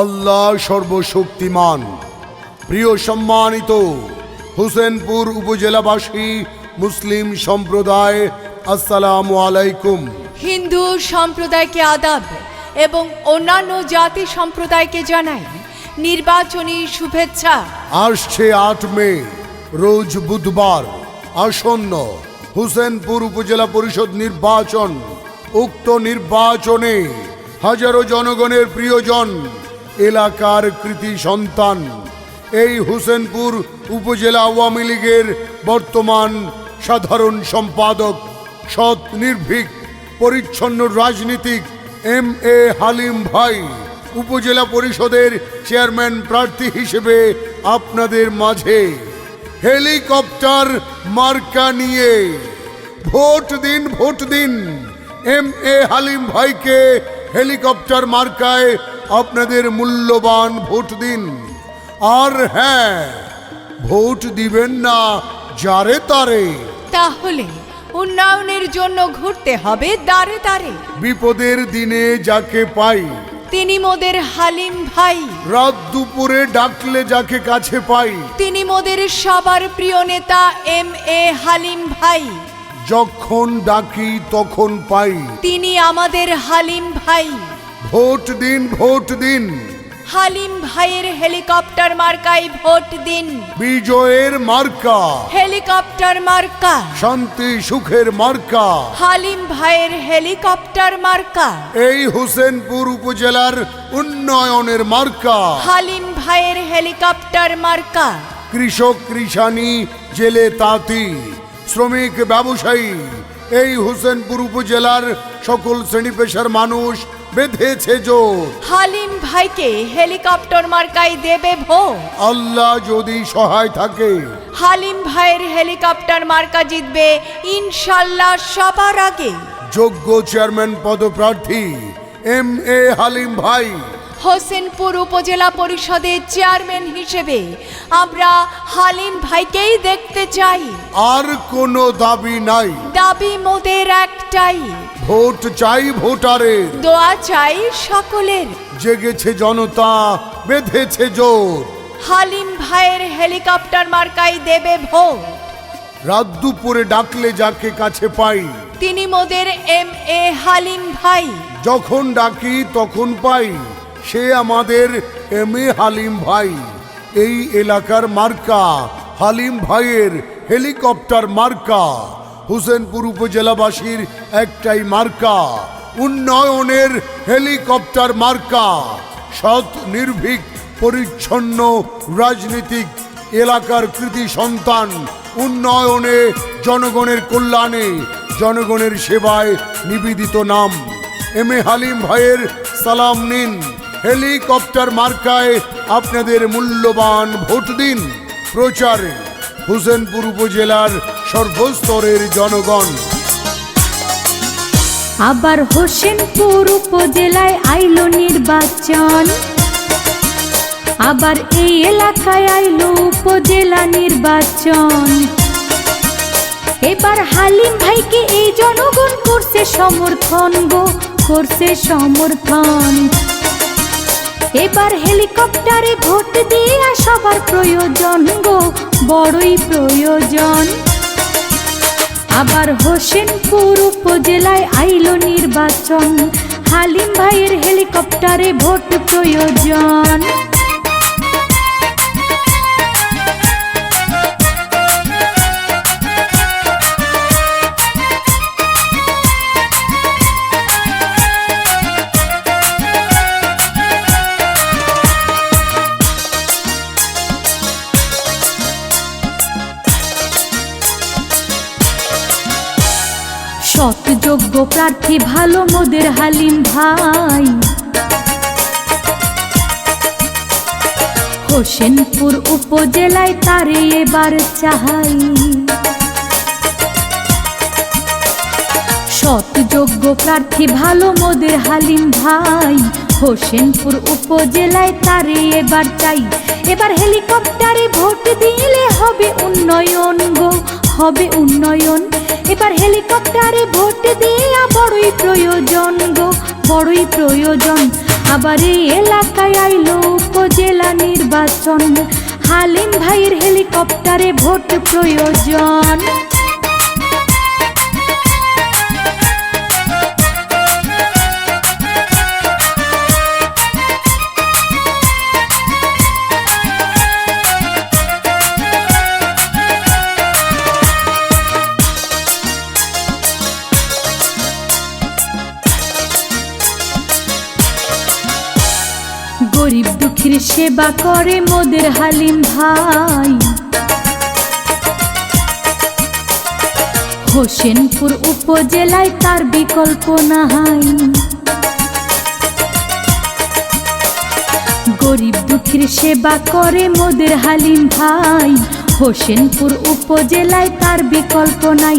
আল্লাহ সর্বশক্তিমান। প্রিয় সম্মানিত হুসেনপুর উপজেলাবাসী মুসলিম সম্প্রদায় আসসালামু আলাইকুম। হিন্দু সম্প্রদায়কে আদাব এবং অন্যান্য জাতি সম্প্রদায়কে জানাই নির্বাচনী শুভেচ্ছা। আসছে আট মে রোজ বুধবার আসন্ন হুসেনপুর উপজেলা পরিষদ নির্বাচন। উক্ত নির্বাচনে হাজারো জনগণের প্রিয়জন এলাকার কৃতি সন্তান। এই হুসেনপুর উপজেলা আওয়ামী লীগের বর্তমান সাধারণ সম্পাদক, সৎ নির্ভীক, পরিচ্ছন্ন রাজনীতিক এম এ হালিম ভাই, উপজেলা পরিষদের চেয়ারম্যান প্রার্থী হিসেবে আপনাদের মাঝে। হেলিকপ্টার মার্কা নিয়ে ভোট দিন ভোট দিন। এম এ হালিম ভাইকে হেলিকপ্টার মার্কায় আপনাদের মূল্যবান ভোট দিন। আর হ্যাঁ ভোট দিবেন না যারে তারে। তাহলে উন্নয়নের জন্য ঘুরতে হবে দাঁড়ে দাঁড়ে বিপদের দিনে যাকে পাই। তিনি মোদের হালিম ভাই। রাত দুপুরে ডাকলে যাকে কাছে পাই। তিনি মোদের সবার প্রিয় নেতা এম এ হালিম ভাই। যখন ডাকি তখন পাই। তিনি আমাদের হালিম ভাই। ভোট দিন ভোট দিন। হালিম ভাইয়ের হেলিকপ্টার মার্কায় ভোট দিন। বিজয়ের মার্কা। হেলিকপ্টার মার্কা। শান্তি সুখের মার্কা। হালিম ভাইয়ের হেলিকপ্টার মার্কা। এই হোসেনপুর উপজেলার উন্নয়নের মার্কা। হালিম ভাইয়ের হেলিকপ্টার মার্কা। কৃষক কৃষানি জেলে তাঁতি শ্রমিক ব্যবসায়ী এই হোসেনপুর উপজেলার সকল শ্রেণি পেশার মানুষ বেঁধেছে জোর। হালিম ভাইকে হেলিকপ্টার মার্কায় দেবে ভো আল্লাহ যদি সহায় থাকে। হালিম ভাইয়ের হেলিকপ্টার মার্কা জিতবে ইনশাল্লাহ সবার আগে। যোগ্য চেয়ারম্যান পদপ্রার্থী এম এ হালিম ভাই। হোসেনপুর উপজেলা পরিষদের চেয়ারম্যান হিসেবে আমরা হালিম ভাইকেই দেখতে চাই। আর কোনো দাবি নাই। দাবি মোদের একটাই। ভোট চাই ভোটারের। দোয়া চাই সকলের। জেগেছে জনতা বেঁধেছে জোর। হালিম ভাইয়ের হেলিকপ্টার মার্কাই দেবে ভোট। রাত দুপুরে ডাকলে যাকে কাছে পাই। তিনি মোদের এম এ হালিম ভাই। যখন ডাকি তখন পাই সে আমাদের এম এ হালিম ভাই। এই এলাকার মার্কা হালিম ভাইয়ের হেলিকপ্টার মার্কা। হুসেনপুর উপজেলাবাসীর একটাই মার্কা, উন্নয়নের হেলিকপ্টার মার্কা। সৎ, নির্ভীক, পরিচ্ছন্ন, রাজনীতিক এলাকার কৃতি সন্তান উন্নয়নে, জনগণের কল্যাণে, জনগণের সেবায় নিবেদিত নাম। এম এ হালিম ভাইয়ের সালাম নিন। হেলিকপ্টার মার্কায় আপনাদের মূল্যবান ভোট দিন। প্রচারে হুসেনপুর উপজেলার সর্বস্তরের জনগণ। আবার হোসেনপুর উপজেলায় আইলো নির্বাচন। আবার এই এলাকায় আইলো উপজেলা নির্বাচন। এবার হালিম ভাইকে এই জনগণ করছে সমর্থন গো, করছে সমর্থন। এবার হেলিকপ্টারে ভোট দিয়ে সবার প্রয়োজন গো, বড়ই প্রয়োজন। আবার হোসেনপুর উপজেলায় আইলো নির্বাচন। হালিম ভাইয়ের হেলিকপ্টারে ভোট প্রয়োজন। সৎ যোগ্য প্রার্থী ভালো মোদের হালিম ভাই। হোসেনপুর উপজেলায় তারে এবার চাহাই। সৎ যোগ্য প্রার্থী ভালো মোদের হালিম ভাই। হোসেনপুর উপজেলায় তারে এবার চাই। এবার হেলিকপ্টারে ভোট দিলে হবে উন্নয়ন গো, হবে উন্নয়ন। এবার হেলিকপ্টারে ভোট দেয়া বড়ই প্রয়োজন গো, বড়ই প্রয়োজন। আবার এই এলাকায় আইলো উপজেলা নির্বাচন। হালিম ভাইয়ের হেলিকপ্টারে ভোট প্রয়োজন। সেবা করে মোদের হালিম ভাই? হোসেনপুর উপজেলায় তার বিকল্প নাই। গরিব দুঃখীর সেবা করে মোদের হালিম ভাই। হোসেনপুর উপজেলায় তার বিকল্প নাই।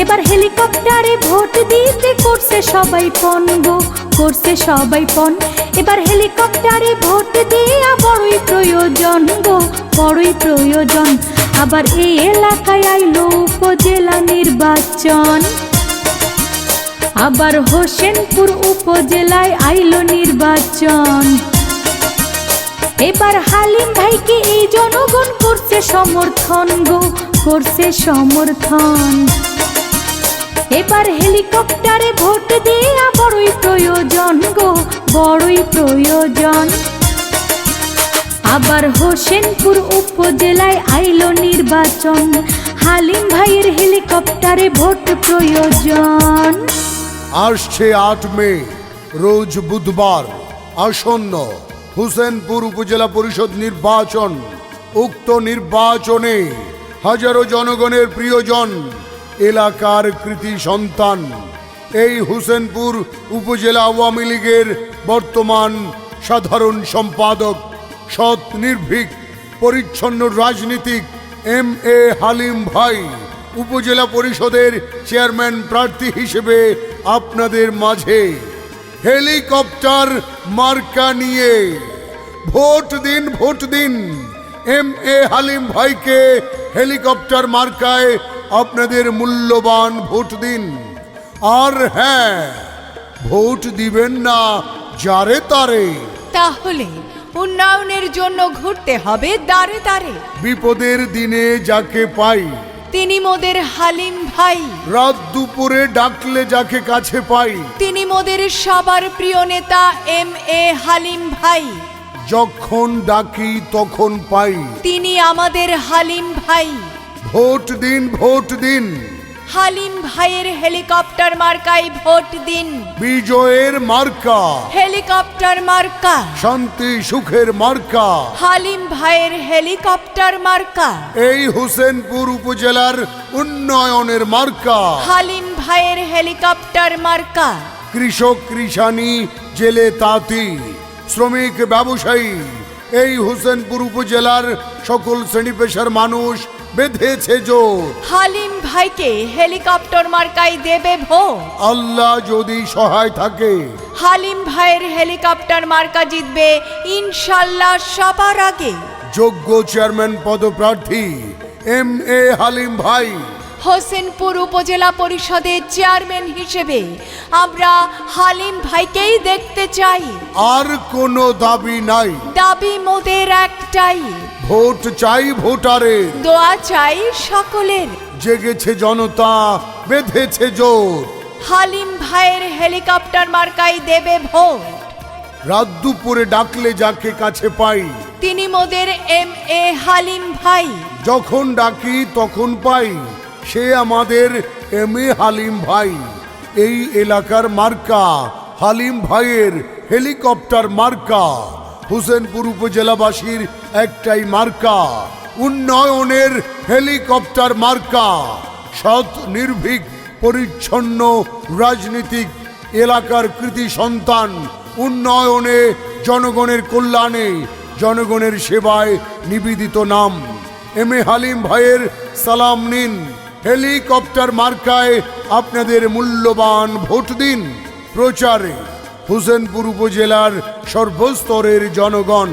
এবার হেলিকপ্টারে ভোট দিতে করছে সবাই পণ গো করছে সবাই পণ এবার হেলিকপ্টারে ভোট দেয়া বড়ই প্রয়োজন গো, বড়ই প্রয়োজন। আবার এই এলাকায় আইলো উপজেলা নির্বাচন। আবার হোসেনপুর উপজেলায় আইলো নির্বাচন। এবার হালিম ভাইকে এই জনগণ করছে সমর্থন গো, করছে সমর্থন। এবার হেলিকপ্টারে ভোট দেয়া বড়ই প্রয়োজন গো, বড়ই প্রয়োজন। আবার হোসেনপুর উপজেলায় আইলো নির্বাচন, হালিম ভাইয়ের হেলিকপ্টারে ভোট প্রয়োজন। আসছে আট মে, রোজ বুধবার, আসন্ন হুসেনপুর উপজেলা পরিষদ নির্বাচন। উক্ত নির্বাচনে হাজারো জনগণের প্রিয়জন এলাকার কৃতি সন্তান। এই হুসেনপুর উপজেলা আওয়ামী লীগের বর্তমান সাধারণ সম্পাদক, সৎ নির্ভীক, পরিচ্ছন্ন রাজনীতিক এম এ হালিম ভাই, উপজেলা পরিষদের চেয়ারম্যান প্রার্থী হিসেবে আপনাদের মাঝে হেলিকপ্টার মার্কা নিয়ে ভোট দিন ভোট দিন, এম এ হালিম ভাইকে হেলিকপ্টার মার্কায় আপনাদের মূল্যবান ভোট দিন। আর হ্যাঁ ভোট দিবেন না যারে তারে। তাহলে উন্নয়নের জন্য ঘুরতে হবে দাঁড়ে দাঁড়ে বিপদের দিনে যাকে পাই। তিনি মোদের হালিম ভাই। রাত দুপুরে ডাকলে যাকে কাছে পাই। তিনি মোদের সবার প্রিয় নেতা এম এ হালিম ভাই। যখন ডাকি তখন পাই। তিনি আমাদের হালিম ভাই। ভোট দিন ভোট দিন। হালিম ভাইয়ের হেলিকপ্টার মার্কায় ভোট দিন। বিজয়ের মার্কা। হেলিকপ্টার মার্কা। শান্তি সুখের মার্কা। হালিম ভাইয়ের হেলিকপ্টার মার্কা। এই হোসেনপুর উপজেলার উন্নয়নের মার্কা। হালিম ভাইয়ের হেলিকপ্টার মার্কা। কৃষক কৃষানি জেলে তাঁতি শ্রমিক ব্যবসায়ী। এই হোসেনপুর উপজেলার সকল শ্রেণি পেশার মানুষ বেঁধেছে জোর। হালিম ভাইকে হেলিকপ্টার মার্কায় দেবে ভো আল্লাহ যদি সহায় থাকে। হালিম ভাইয়ের হেলিকপ্টার মার্কা জিতবে ইনশাল্লাহ সবার আগে। যোগ্য চেয়ারম্যান পদপ্রার্থী এম এ হালিম ভাই। হোসেনপুর উপজেলা পরিষদের চেয়ারম্যান হিসেবে আমরা হালিম ভাইকেই দেখতে চাই। আর কোনো দাবি নাই। দাবি মোদের একটাই ভোট চাই ভোটারে। দোয়া চাই সকলের। জেগেছে জনতা বেঁধেছে জোর হালিম ভাইয়ের হেলিকপ্টার মার্কাই দেবে ভোট। রাত দুপুরে ডাকলে যাকে কাছে পাই। তিনি মোদের এম এ হালিম ভাই। যখন ডাকি তখন পাই সে আমাদের এম এ হালিম ভাই। এই এলাকার মার্কা হালিম ভাইয়ের হেলিকপ্টার মার্কা। হুসেনপুর উপজেলাবাসীর একটাই মার্কা, উন্নয়নের হেলিকপ্টার মার্কা। সৎ, নির্ভীক, পরিচ্ছন্ন, রাজনীতিক এলাকার কৃতি সন্তান, উন্নয়নে, জনগণের কল্যাণে, জনগণের সেবায় নিবেদিত নাম। এম এ হালিম ভাইয়ের সালাম নিন। হেলিকপ্টার মার্কায় আপনাদের মূল্যবান ভোট দিন। প্রচারে। হুসেনপুর উপজেলার সর্বস্তরের জনগণ।